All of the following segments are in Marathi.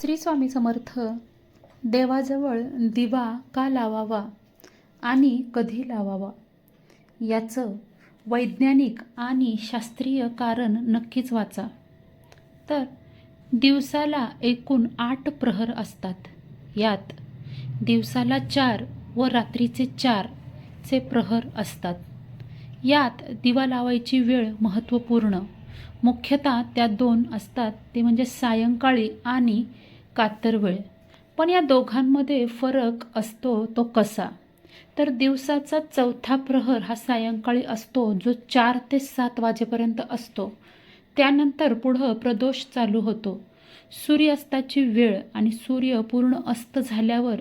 श्री स्वामी समर्थ देवाजवळ दिवा का लावावा आणि कधी लावावा? याचं वैज्ञानिक आणि शास्त्रीय कारण नक्कीच वाचा. तर दिवसाला एकूण आठ प्रहर असतात. यात दिवसाला चार व रात्रीचे चार चे प्रहर असतात. यात दिवा लावायची वेळ महत्त्वपूर्ण. मुख्यतः त्या दोन असतात. ते म्हणजे सायंकाळी आणि कातरवेळ. पण या दोघांमध्ये फरक असतो तो कसा? तर दिवसाचा चौथा प्रहर हा सायंकाळी असतो जो चार ते सात वाजेपर्यंत असतो. त्यानंतर पुढं प्रदोष चालू होतो. सूर्यास्ताची वेळ आणि सूर्य पूर्ण अस्त झाल्यावर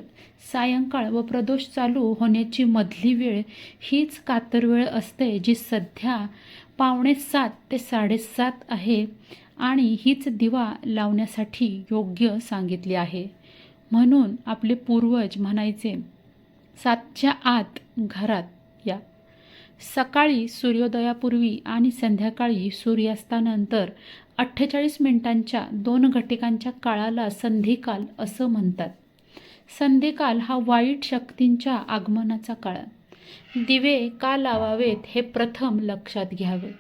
सायंकाळ व प्रदोष चालू होण्याची मधली वेळ हीच कातर वेळ असते जी सध्या पावणे सात ते साडेसात आहे आणि हीच दिवा लावण्यासाठी योग्य सांगितली आहे. म्हणून आपले पूर्वज म्हणायचे सातच्या आत घरात या. सकाळी सूर्योदयापूर्वी आणि संध्याकाळी सूर्यास्तानंतर अठ्ठेचाळीस मिनिटांच्या दोन घटिकांच्या काळाला संधिकाल असं म्हणतात. संधिकाल हा वाईट शक्तींच्या आगमनाचा काळ. दिवे का लावावेत हे प्रथम लक्षात घ्यावे.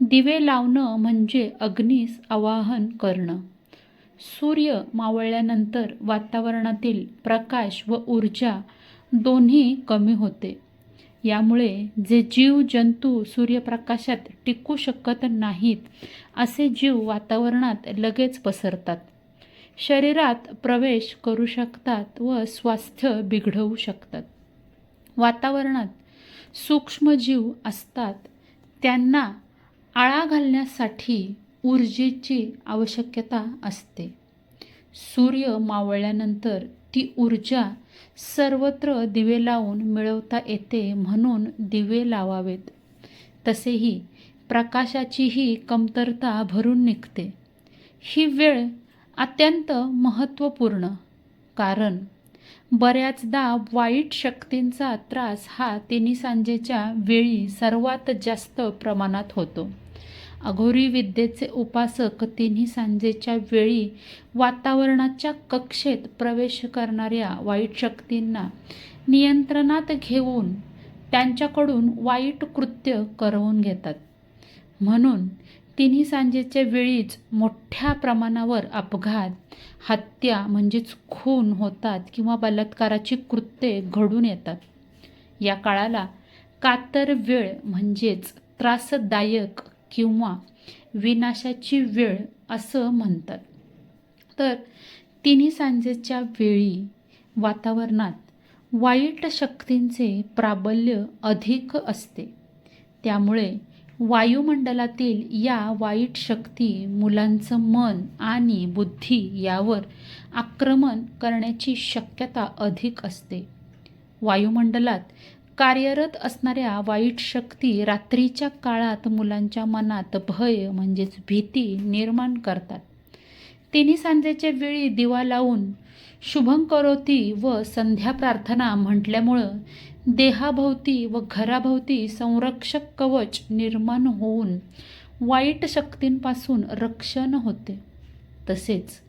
दिवे लावणं म्हणजे अग्नीस आवाहन करणं. सूर्य मावळल्यानंतर वातावरणातील प्रकाश व ऊर्जा दोन्ही कमी होते. यामुळे जे जीव जंतू सूर्यप्रकाशात टिकू शकत नाहीत असे जीव वातावरणात लगेच पसरतात. शरीरात प्रवेश करू शकतात व स्वास्थ्य बिघडवू शकतात. वातावरणात सूक्ष्मजीव असतात त्यांना आळा घालण्यासाठी ऊर्जेची आवश्यकता असते. सूर्य मावळल्यानंतर ती ऊर्जा सर्वत्र दिवे लावून मिळवता येते म्हणून दिवे लावावेत. तसेही प्रकाशाचीही कमतरता भरून निघते. ही वेळ अत्यंत महत्त्वपूर्ण कारण बऱ्याचदा वाईट शक्तींचा त्रास हा तिन्ही सांजेच्या वेळी सर्वात जास्त प्रमाणात होतो. अघोरी विद्येचे उपासक तिन्ही सांजेच्या वेळी वातावरणाच्या कक्षेत प्रवेश करणाऱ्या वाईट शक्तींना नियंत्रणात घेऊन त्यांच्याकडून वाईट कृत्य करवून घेतात. म्हणून तिन्ही सांजेच्या वेळीच मोठ्या प्रमाणावर अपघात हत्या म्हणजेच खून होतात किंवा बलात्काराची कृत्ये घडून येतात. या काळाला कातर वेळ म्हणजेच त्रासदायक किंवा विनाशाची वेळ असं म्हणतात. तर तिन्ही सांजेच्या वेळी वातावरणात वाईट शक्तींचे प्राबल्य अधिक असते. त्यामुळे वायुमंडलातील या वाईट शक्ती मुलांचं मन आणि बुद्धी यावर आक्रमण करण्याची शक्यता अधिक असते. वायुमंडलात कार्यरत असणाऱ्या वाईट शक्ती रात्रीच्या काळात मुलांच्या मनात भय म्हणजेच भीती निर्माण करतात. तिन्ही सांजेच्या वेळी दिवा लावून शुभं करोती व संध्या प्रार्थना म्हटल्यामुळं देहाभोवती व घराभोवती संरक्षक कवच निर्माण होऊन वाईट शक्तींपासून रक्षण होते. तसेच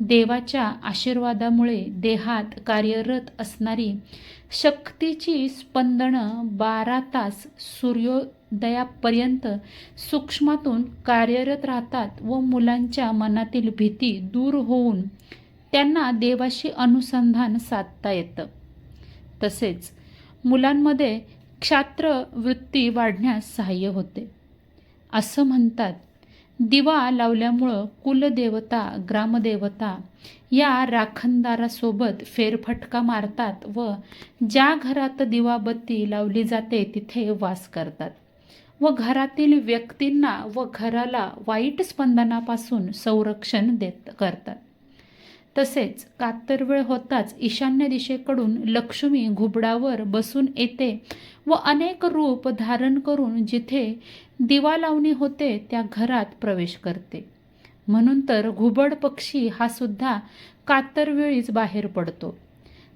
देवाच्या आशीर्वादामुळे देहात कार्यरत असणारी शक्तीची स्पंदनं बारा तास सूर्योदयापर्यंत सूक्ष्मातून कार्यरत राहतात व मुलांच्या मनातील भीती दूर होऊन त्यांना देवाशी अनुसंधान साधता येतं. तसेच मुलांमध्ये क्षात्र वृत्ती वाढण्यास सहाय्य होते. असं म्हणतात दिवा लावल्यामुळं कुलदेवता ग्रामदेवता या राखणदारासोबत फेरफटका मारतात व ज्या घरात दिवाबत्ती लावली जाते तिथे वास करतात. व घरातील व्यक्तींना व घराला वाईट स्पंदनापासून संरक्षण देत करतात. तसेच कातरवेळ होताच ईशान्य दिशेकडून लक्ष्मी घुबडावर बसून येते व अनेक रूप धारण करून जिथे दिवा लावणी होते त्या घरात प्रवेश करते. म्हणून तर घुबड पक्षी हा सुद्धा कातरवेळीच बाहेर पडतो.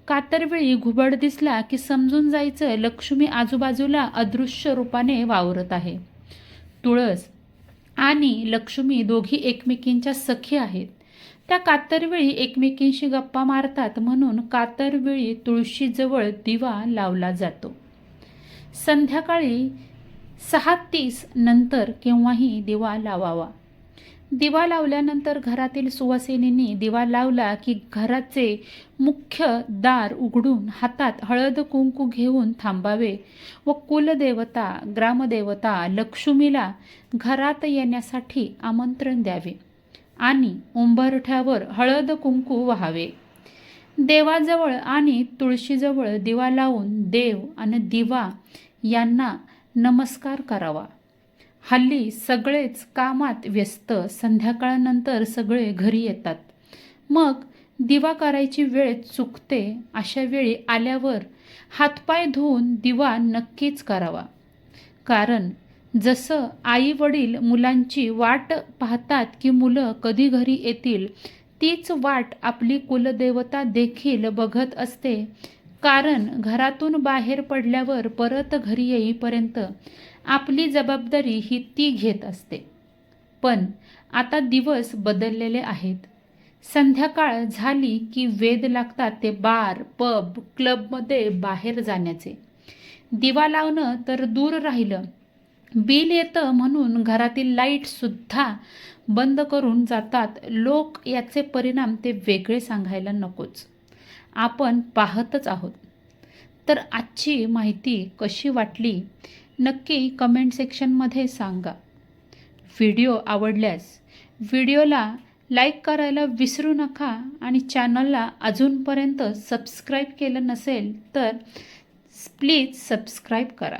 कातरवेळी घुबड दिसला की समजून जायचं लक्ष्मी आजूबाजूला अदृश्य रूपाने वावरत आहे. तुळस आणि लक्ष्मी दोघी एकमेकींच्या सखी आहेत. त्या कातरवेळी एकमेकींशी गप्पा मारतात म्हणून कातरवेळी तुळशीजवळ दिवा लावला जातो. संध्याकाळी सहा तीस नंतर केव्हाही दिवा लावावा. दिवा लावल्यानंतर घरातील सुवासिनींनी दिवा लावला की घराचे मुख्य दार उघडून हातात हळद कुंकू घेऊन थांबावे व कुलदेवता ग्रामदेवता लक्ष्मीला घरात येण्यासाठी आमंत्रण द्यावे आणि उंबरठ्यावर हळद कुंकू व्हावे. देवाजवळ आणि तुळशीजवळ दिवा लावून देव आणि दिवा यांना नमस्कार करावा. हल्ली सगळेच कामात व्यस्त संध्याकाळनंतर सगळे घरी येतात. मग दिवा करायची वेळ चुकते अशा वेळी आल्यावर हातपाय धुवून दिवा नक्कीच करावा. कारण जसं आई वडील मुलांची वाट पाहतात की मुलं कधी घरी येतील तीच वाट आपली कुलदेवता देखील बघत असते. कारण घरातून बाहेर पडल्यावर परत घरी येईपर्यंत आपली जबाबदारी ही ती घेत असते. पण आता दिवस बदललेले आहेत. संध्याकाळ झाली की वेद लागतात ते बार पब क्लबमध्ये बाहेर जाण्याचे. दिवा लावणं तर दूर राहिलं. बिल येतं म्हणून घरातील लाईटसुद्धा बंद करून जातात. लोक याचे परिणाम ते वेगळे सांगायला नकोच. आपण पाहतच आहोत. तर आजची माहिती कशी वाटली? नक्की कमेंट सेक्शनमध्ये सांगा. व्हिडिओ आवडल्यास व्हिडिओला लाईक करायला विसरू नका आणि चॅनलला अजूनपर्यंत सबस्क्राईब केलं नसेल तर प्लीज सबस्क्राईब करा.